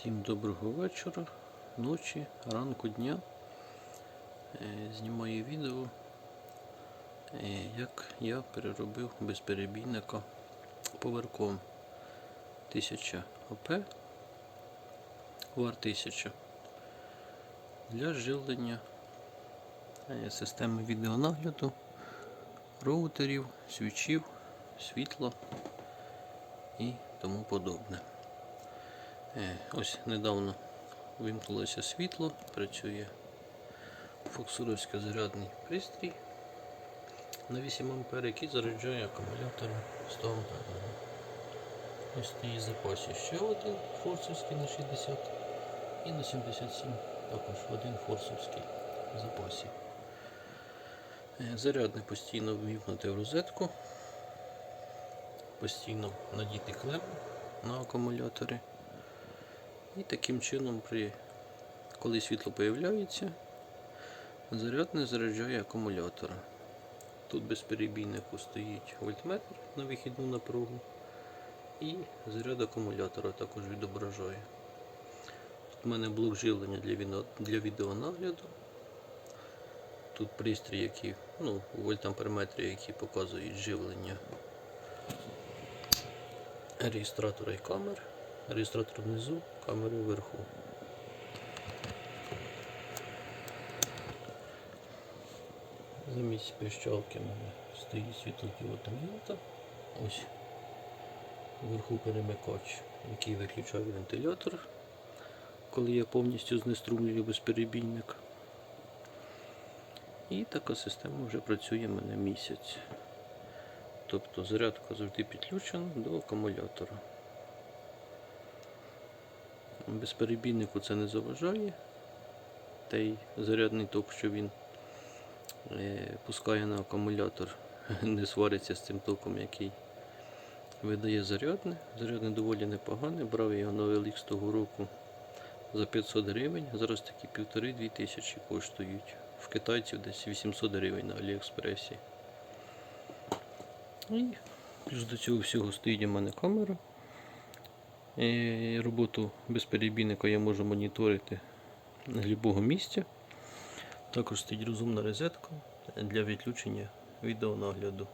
Всім доброго вечора, ночі, ранку дня. Е, Знімаю відео, е, як я переробив безперебійника поверхом 1000 ОП вар 1000 для живлення е, системи відеонагляду, роутерів, свічів, світла і тому подобне. Е, Ось недавно вимкнулося світло, працює фоксуровський зарядний пристрій на 8 А, який заряджає акумулятор 100 А. Ось стоїть запасі ще один форсовський на 60 і на 77 також один форсовський в запасі. Е, Зарядний постійно вмікнути в розетку, постійно надіти клем на акумулятори. І таким чином, при, коли світло появляється, заряд не заряджає акумулятора. Тут без перебійнику стоїть вольтметр на вихідну напругу і заряд акумулятора також відображає. Тут в мене блок живлення для, для відеонагляду. Тут пристрій, який, ну, вольтамперметри, які показують живлення реєстратора і камер. Реєстратор внизу, камери вверху. Замість пищалки в мене стоїть світлодіодна лента. Ось вверху перемикач, який виключає вентилятор, коли я повністю знеструмлюю безперебійник. І така система вже працює в мене місяць. Тобто зарядка завжди підключена до акумулятора. Безперебійнику це не заважає. Та й зарядний ток, що він е, пускає на акумулятор, не свариться з цим током, який видає зарядне. Зарядне доволі непогане. Брав його на OLX того року за 500 гривень. Зараз такі півтори-дві тисячі коштують. В китайців десь 800 гривень на Аліекспресі. І плюс до цього всього стоїть у мене камера. І роботу безперебійника я можу моніторити з будь-якого місця. Також стоїть розумна розетка для відключення відеонагляду.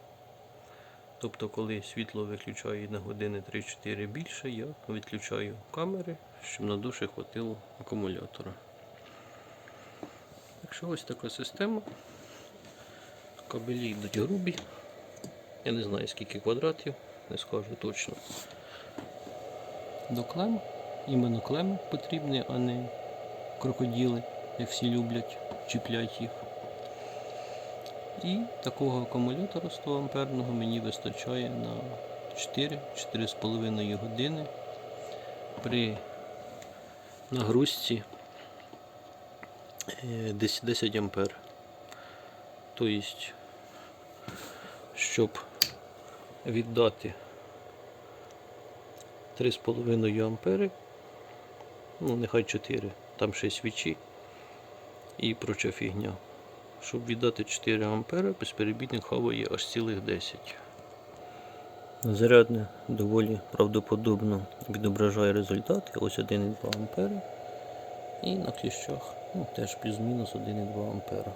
Тобто, коли світло виключаю на години 3-4 більше, я відключаю камери, щоб на душі хватило акумулятора. Так що ось така система. Кабелі йдуть грубі. Я не знаю скільки квадратів, не скажу точно до клем. Іменно клеми потрібні, а не крокоділи, як всі люблять, чіплять їх. І такого акумулятора 100 амперного мені вистачає на 4-4,5 години при нагрузці е, десь 10 ампер. Тобто, щоб віддати 3,5 ампери, ну нехай 4, там ще свічі і проча фігня. Щоб віддати 4 ампери, безперебійник хаває аж цілих 10. Зарядне доволі правдоподобно відображає результати. Ось 1,2 ампери. І на кліщах ну, теж плюс-мінус 1,2 ампера.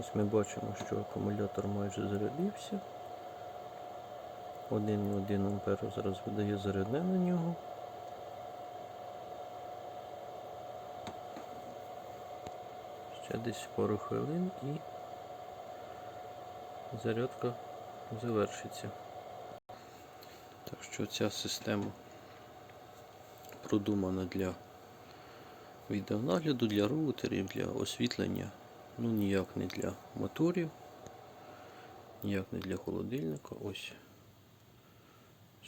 Ось ми бачимо, що акумулятор майже зарядився. 1,1 ампер зараз видає зарядне на нього. Ще десь пару хвилин і зарядка завершиться. Так що ця система продумана для відеонагляду, для роутерів, для освітлення, ну ніяк не для моторів, ніяк не для холодильника. Ось.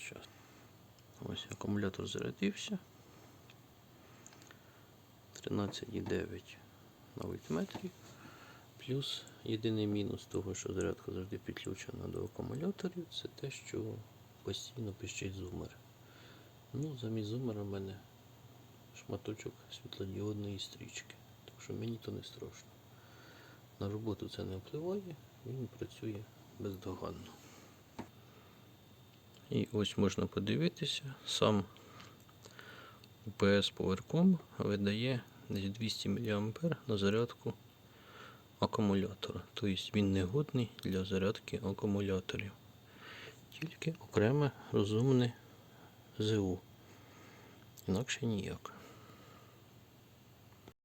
Щас. Ось акумулятор зарядився. 13,9 на вольтметрі. Плюс єдиний мінус того, що зарядка завжди підключена до акумуляторів, це те, що постійно пищить зумер. Ну, замість зумера в мене шматочок світлодіодної стрічки. Так що мені то не страшно. На роботу це не впливає, він працює бездоганно. І ось можна подивитися, сам УПС Powercom видає десь 200 мА на зарядку акумулятора. Тобто він не годний для зарядки акумуляторів. Тільки окреме розумне ЗУ. Інакше ніяк.